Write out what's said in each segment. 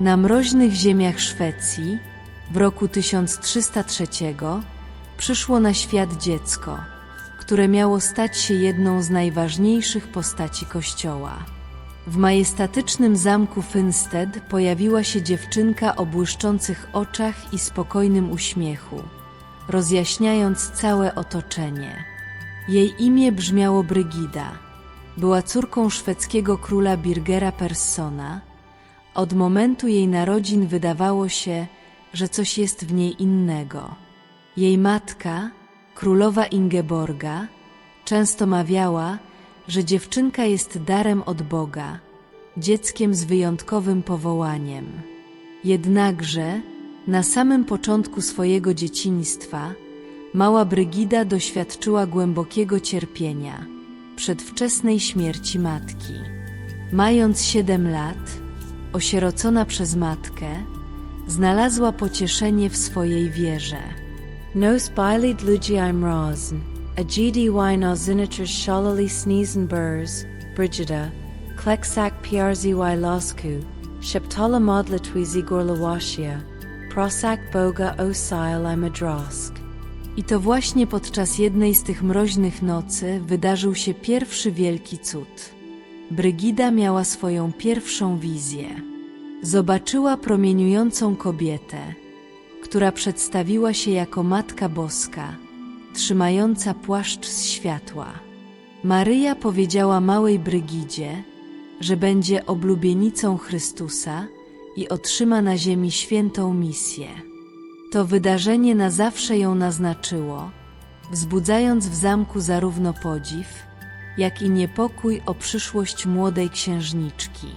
Na mroźnych ziemiach Szwecji w roku 1303 przyszło na świat dziecko, które miało stać się jedną z najważniejszych postaci Kościoła. W majestatycznym zamku Finstead pojawiła się dziewczynka o błyszczących oczach i spokojnym uśmiechu, rozjaśniając całe otoczenie. Jej imię brzmiało Brygida. Była córką szwedzkiego króla Birgera Perssona. Od momentu jej narodzin wydawało się, że coś jest w niej innego. Jej matka, królowa Ingeborga, często mawiała, że dziewczynka jest darem od Boga, dzieckiem z wyjątkowym powołaniem. Jednakże, na samym początku swojego dzieciństwa, mała Brygida doświadczyła głębokiego cierpienia, przedwczesnej śmierci matki. Mając siedem lat, osierocona przez matkę, znalazła pocieszenie w swojej wierze. Nos bailid ludziaim rosen, a gidi wine ziniters shalali sneezen burs, Brigida, kleksak piarzi y losku, sheptala modlitwi zigorlawasia, prosak boga osil i madrosk. I to właśnie podczas jednej z tych mroźnych nocy wydarzył się pierwszy wielki cud. Brygida miała swoją pierwszą wizję. Zobaczyła promieniującą kobietę, która przedstawiła się jako Matka Boska, trzymająca płaszcz z światła. Maryja powiedziała małej Brygidzie, że będzie oblubienicą Chrystusa i otrzyma na ziemi świętą misję. To wydarzenie na zawsze ją naznaczyło, wzbudzając w zamku zarówno podziw, jak i niepokój o przyszłość młodej księżniczki.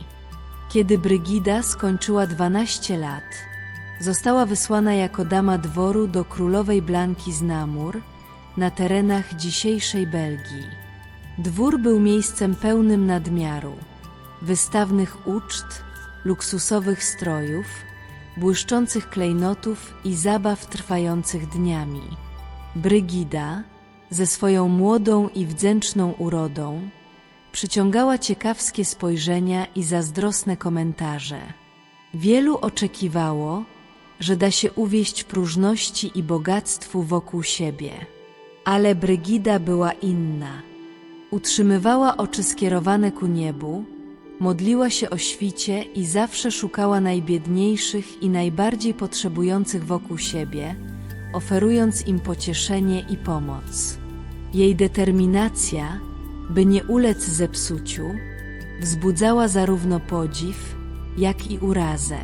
Kiedy Brygida skończyła 12 lat, została wysłana jako dama dworu do królowej Blanki z Namur na terenach dzisiejszej Belgii. Dwór był miejscem pełnym nadmiaru, wystawnych uczt, luksusowych strojów, błyszczących klejnotów i zabaw trwających dniami. Brygida, ze swoją młodą i wdzięczną urodą, przyciągała ciekawskie spojrzenia i zazdrosne komentarze. Wielu oczekiwało, że da się uwieść próżności i bogactwu wokół siebie. Ale Brygida była inna. Utrzymywała oczy skierowane ku niebu, modliła się o świcie i zawsze szukała najbiedniejszych i najbardziej potrzebujących wokół siebie, oferując im pocieszenie i pomoc. Jej determinacja, by nie ulec zepsuciu, wzbudzała zarówno podziw, jak i urazę.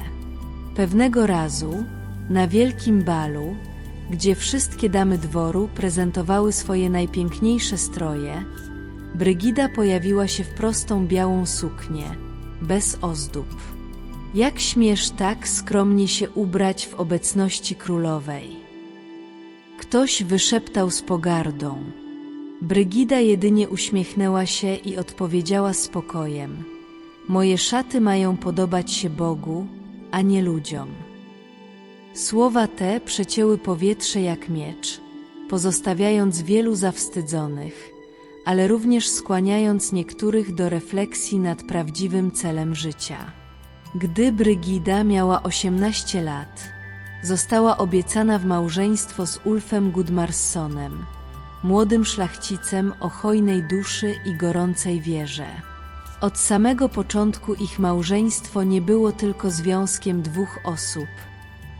Pewnego razu, na wielkim balu, gdzie wszystkie damy dworu prezentowały swoje najpiękniejsze stroje, Brygida pojawiła się w prostą białą suknię, bez ozdób. Jak śmiesz tak skromnie się ubrać w obecności królowej? Ktoś wyszeptał z pogardą. Brygida jedynie uśmiechnęła się i odpowiedziała spokojem: Moje szaty mają podobać się Bogu, a nie ludziom. Słowa te przecięły powietrze jak miecz, pozostawiając wielu zawstydzonych, ale również skłaniając niektórych do refleksji nad prawdziwym celem życia. Gdy Brygida miała 18 lat, została obiecana w małżeństwo z Ulfem Gudmarssonem, młodym szlachcicem o hojnej duszy i gorącej wierze. Od samego początku ich małżeństwo nie było tylko związkiem dwóch osób,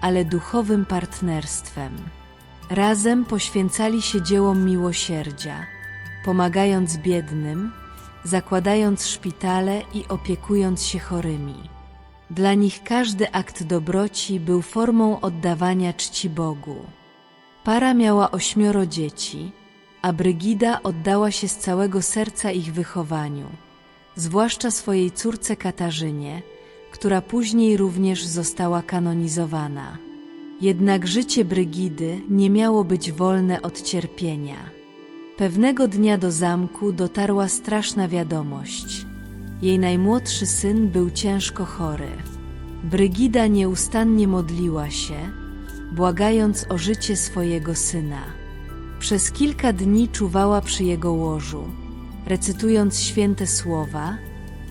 ale duchowym partnerstwem. Razem poświęcali się dziełom miłosierdzia, pomagając biednym, zakładając szpitale i opiekując się chorymi. Dla nich każdy akt dobroci był formą oddawania czci Bogu. Para miała ośmioro dzieci, a Brygida oddała się z całego serca ich wychowaniu, zwłaszcza swojej córce Katarzynie, która później również została kanonizowana. Jednak życie Brygidy nie miało być wolne od cierpienia. Pewnego dnia do zamku dotarła straszna wiadomość. Jej najmłodszy syn był ciężko chory. Brygida nieustannie modliła się, błagając o życie swojego syna. Przez kilka dni czuwała przy jego łożu, recytując święte słowa,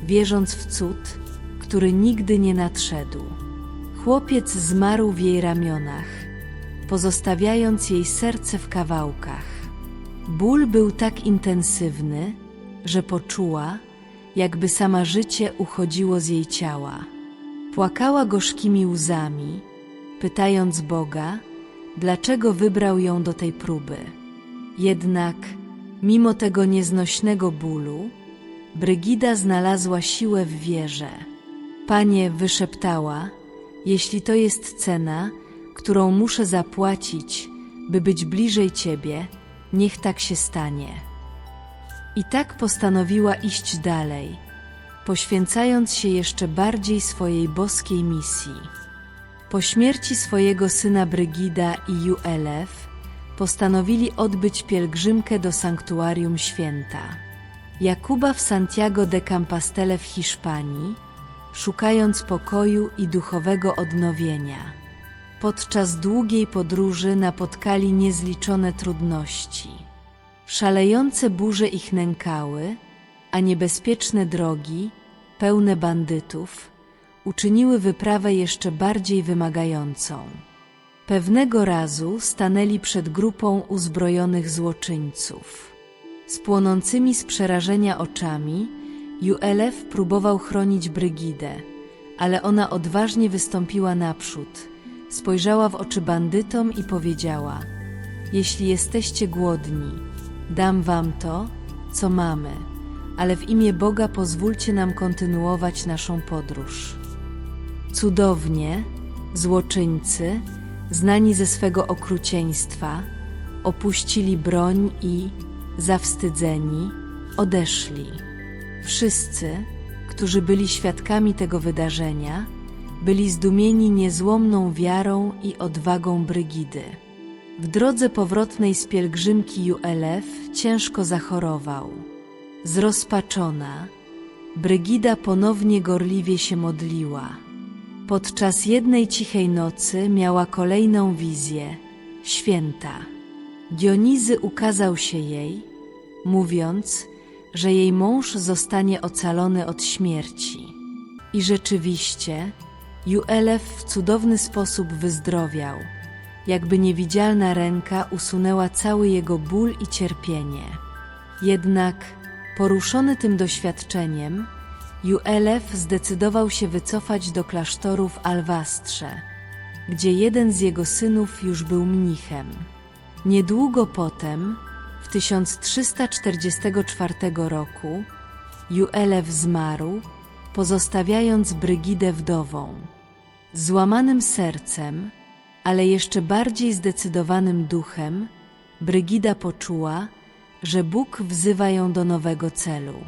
wierząc w cud, który nigdy nie nadszedł. chłopiec zmarł w jej ramionach, pozostawiając jej serce w kawałkach. Ból był tak intensywny, że poczuła, jakby sama życie uchodziło z jej ciała. Płakała gorzkimi łzami, pytając Boga, dlaczego wybrał ją do tej próby. Jednak, mimo tego nieznośnego bólu, Brygida znalazła siłę w wierze. Panie, wyszeptała, jeśli to jest cena, którą muszę zapłacić, by być bliżej Ciebie, niech tak się stanie. I tak postanowiła iść dalej, poświęcając się jeszcze bardziej swojej boskiej misji. Po śmierci swojego syna Brygida i Juelef postanowili odbyć pielgrzymkę do sanktuarium święta. Jakuba w Santiago de Compostela w Hiszpanii, szukając pokoju i duchowego odnowienia. Podczas długiej podróży napotkali niezliczone trudności. Szalejące burze ich nękały, a niebezpieczne drogi, pełne bandytów, uczyniły wyprawę jeszcze bardziej wymagającą. Pewnego razu stanęli przed grupą uzbrojonych złoczyńców. Z płonącymi z przerażenia oczami, Juelef próbował chronić Brygidę, ale ona odważnie wystąpiła naprzód, spojrzała w oczy bandytom i powiedziała: Jeśli jesteście głodni, dam wam to, co mamy, ale w imię Boga pozwólcie nam kontynuować naszą podróż. Cudownie, złoczyńcy, znani ze swego okrucieństwa, opuścili broń i, zawstydzeni, odeszli. Wszyscy, którzy byli świadkami tego wydarzenia, byli zdumieni niezłomną wiarą i odwagą Brygidy. W drodze powrotnej z pielgrzymki Juelef ciężko zachorował. Zrozpaczona, Brygida ponownie gorliwie się modliła. Podczas jednej cichej nocy miała kolejną wizję święta. Dionizy ukazał się jej, mówiąc, że jej mąż zostanie ocalony od śmierci. I rzeczywiście, Juelef w cudowny sposób wyzdrowiał, jakby niewidzialna ręka usunęła cały jego ból i cierpienie. Jednak, poruszony tym doświadczeniem, Juelef zdecydował się wycofać do klasztoru w Alwastrze, gdzie jeden z jego synów już był mnichem. Niedługo potem, w 1344 roku, Juelef zmarł, pozostawiając Brygidę wdową. Złamanym sercem, ale jeszcze bardziej zdecydowanym duchem, Brygida poczuła, że Bóg wzywa ją do nowego celu.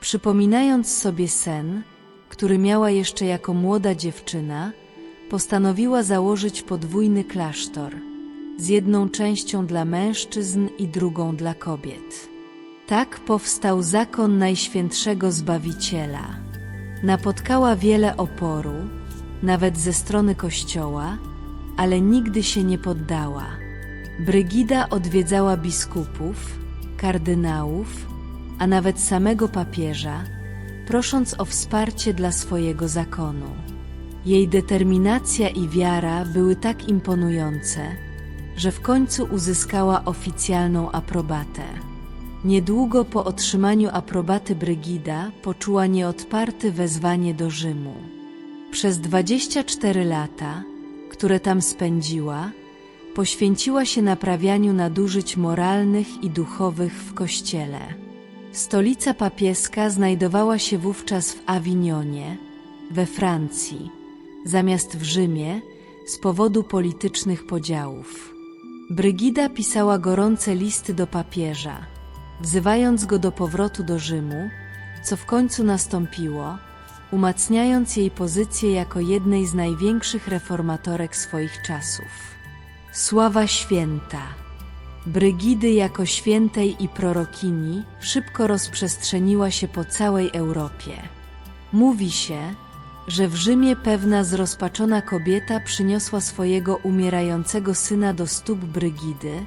Przypominając sobie sen, który miała jeszcze jako młoda dziewczyna, postanowiła założyć podwójny klasztor, z jedną częścią dla mężczyzn i drugą dla kobiet. Tak powstał zakon Najświętszego Zbawiciela. Napotkała wiele oporu, nawet ze strony Kościoła, ale nigdy się nie poddała. Brygida odwiedzała biskupów, kardynałów, a nawet samego papieża, prosząc o wsparcie dla swojego zakonu. Jej determinacja i wiara były tak imponujące, że w końcu uzyskała oficjalną aprobatę. Niedługo po otrzymaniu aprobaty Brygida poczuła nieodparte wezwanie do Rzymu. Przez 24 lata, które tam spędziła, poświęciła się naprawianiu nadużyć moralnych i duchowych w Kościele. Stolica papieska znajdowała się wówczas w Awinionie, we Francji, zamiast w Rzymie z powodu politycznych podziałów. Brygida pisała gorące listy do papieża, wzywając go do powrotu do Rzymu, co w końcu nastąpiło, umacniając jej pozycję jako jednej z największych reformatorek swoich czasów. Sława święta! Brygidy jako świętej i prorokini szybko rozprzestrzeniła się po całej Europie. Mówi się, że w Rzymie pewna zrozpaczona kobieta przyniosła swojego umierającego syna do stóp Brygidy,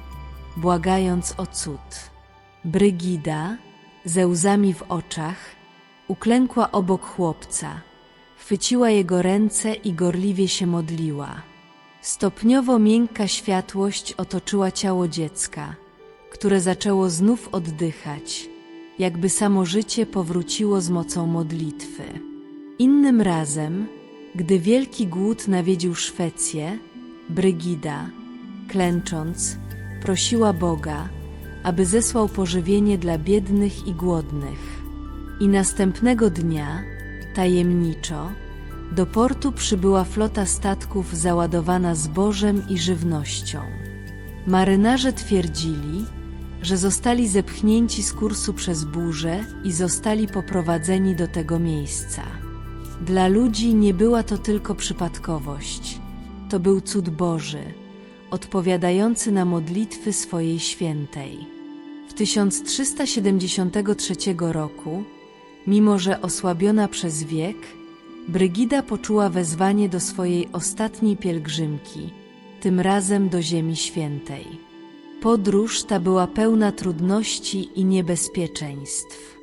błagając o cud. Brygida, ze łzami w oczach, uklękła obok chłopca, chwyciła jego ręce i gorliwie się modliła. Stopniowo miękka światłość otoczyła ciało dziecka, które zaczęło znów oddychać, jakby samo życie powróciło z mocą modlitwy. Innym razem, gdy wielki głód nawiedził Szwecję, Brygida, klęcząc, prosiła Boga, aby zesłał pożywienie dla biednych i głodnych. I następnego dnia, tajemniczo, do portu przybyła flota statków załadowana zbożem i żywnością. Marynarze twierdzili, że zostali zepchnięci z kursu przez burzę i zostali poprowadzeni do tego miejsca. Dla ludzi nie była to tylko przypadkowość. To był cud Boży, odpowiadający na modlitwy swojej świętej. W 1373 roku, mimo że osłabiona przez wiek, Brygida poczuła wezwanie do swojej ostatniej pielgrzymki, tym razem do Ziemi Świętej. Podróż ta była pełna trudności i niebezpieczeństw.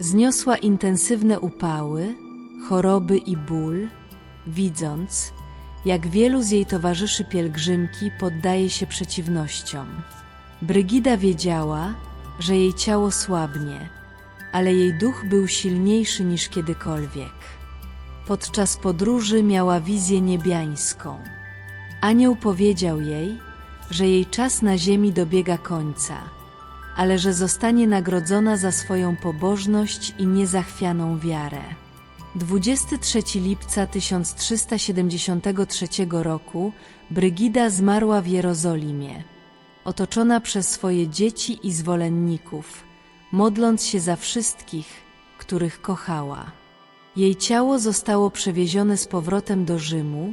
Zniosła intensywne upały, choroby i ból, widząc, jak wielu z jej towarzyszy pielgrzymki poddaje się przeciwnościom. Brygida wiedziała, że jej ciało słabnie, ale jej duch był silniejszy niż kiedykolwiek. Podczas podróży miała wizję niebiańską. Anioł powiedział jej, że jej czas na ziemi dobiega końca, ale że zostanie nagrodzona za swoją pobożność i niezachwianą wiarę. 23 lipca 1373 roku Brygida zmarła w Jerozolimie, otoczona przez swoje dzieci i zwolenników, modląc się za wszystkich, których kochała. Jej ciało zostało przewiezione z powrotem do Rzymu,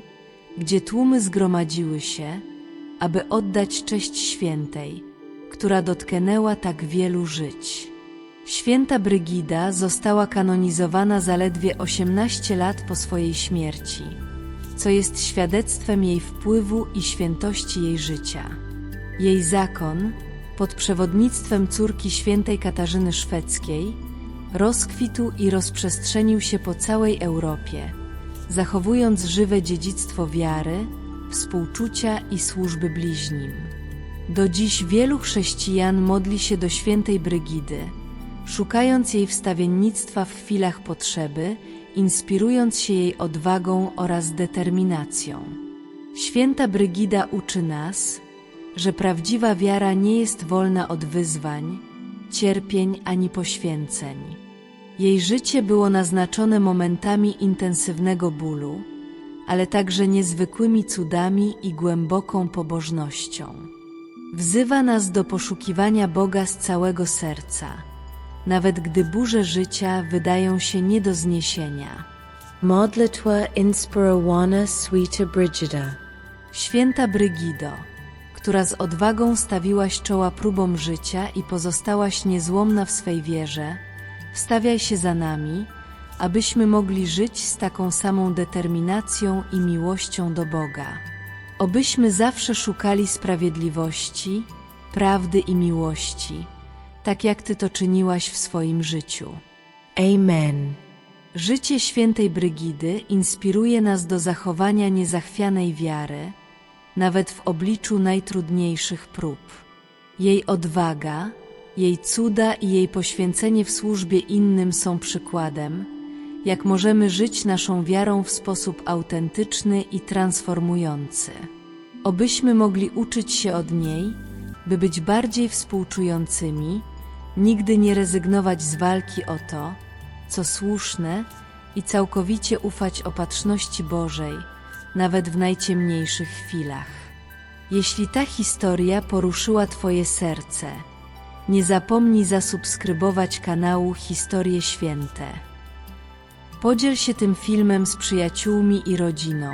gdzie tłumy zgromadziły się, aby oddać cześć świętej, która dotknęła tak wielu żyć. Święta Brygida została kanonizowana zaledwie 18 lat po swojej śmierci, co jest świadectwem jej wpływu i świętości jej życia. Jej zakon, pod przewodnictwem córki świętej Katarzyny Szwedzkiej, rozkwitł i rozprzestrzenił się po całej Europie, zachowując żywe dziedzictwo wiary, współczucia i służby bliźnim. Do dziś wielu chrześcijan modli się do świętej Brygidy, szukając jej wstawiennictwa w chwilach potrzeby, inspirując się jej odwagą oraz determinacją. Święta Brygida uczy nas, że prawdziwa wiara nie jest wolna od wyzwań, cierpień ani poświęceń. Jej życie było naznaczone momentami intensywnego bólu, ale także niezwykłymi cudami i głęboką pobożnością. Wzywa nas do poszukiwania Boga z całego serca, nawet gdy burze życia wydają się nie do zniesienia. Modlitwa inspirowana Sweeta Brigida. Święta Brygido, która z odwagą stawiłaś czoła próbom życia i pozostałaś niezłomna w swej wierze, wstawiaj się za nami, abyśmy mogli żyć z taką samą determinacją i miłością do Boga. Obyśmy zawsze szukali sprawiedliwości, prawdy i miłości, tak jak Ty to czyniłaś w swoim życiu. Amen. Życie świętej Brygidy inspiruje nas do zachowania niezachwianej wiary, nawet w obliczu najtrudniejszych prób. Jej odwaga, jej cuda i jej poświęcenie w służbie innym są przykładem, jak możemy żyć naszą wiarą w sposób autentyczny i transformujący. Obyśmy mogli uczyć się od niej, by być bardziej współczującymi, nigdy nie rezygnować z walki o to, co słuszne i całkowicie ufać opatrzności Bożej, nawet w najciemniejszych chwilach. Jeśli ta historia poruszyła Twoje serce, nie zapomnij zasubskrybować kanału Historie Święte. Podziel się tym filmem z przyjaciółmi i rodziną,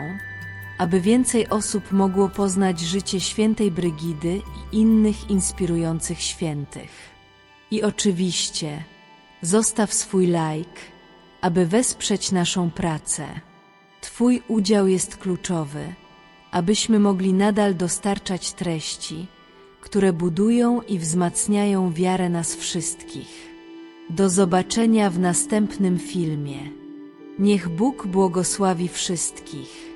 aby więcej osób mogło poznać życie świętej Brygidy i innych inspirujących świętych. I oczywiście zostaw swój like, aby wesprzeć naszą pracę. Twój udział jest kluczowy, abyśmy mogli nadal dostarczać treści, które budują i wzmacniają wiarę nas wszystkich. Do zobaczenia w następnym filmie. Niech Bóg błogosławi wszystkich.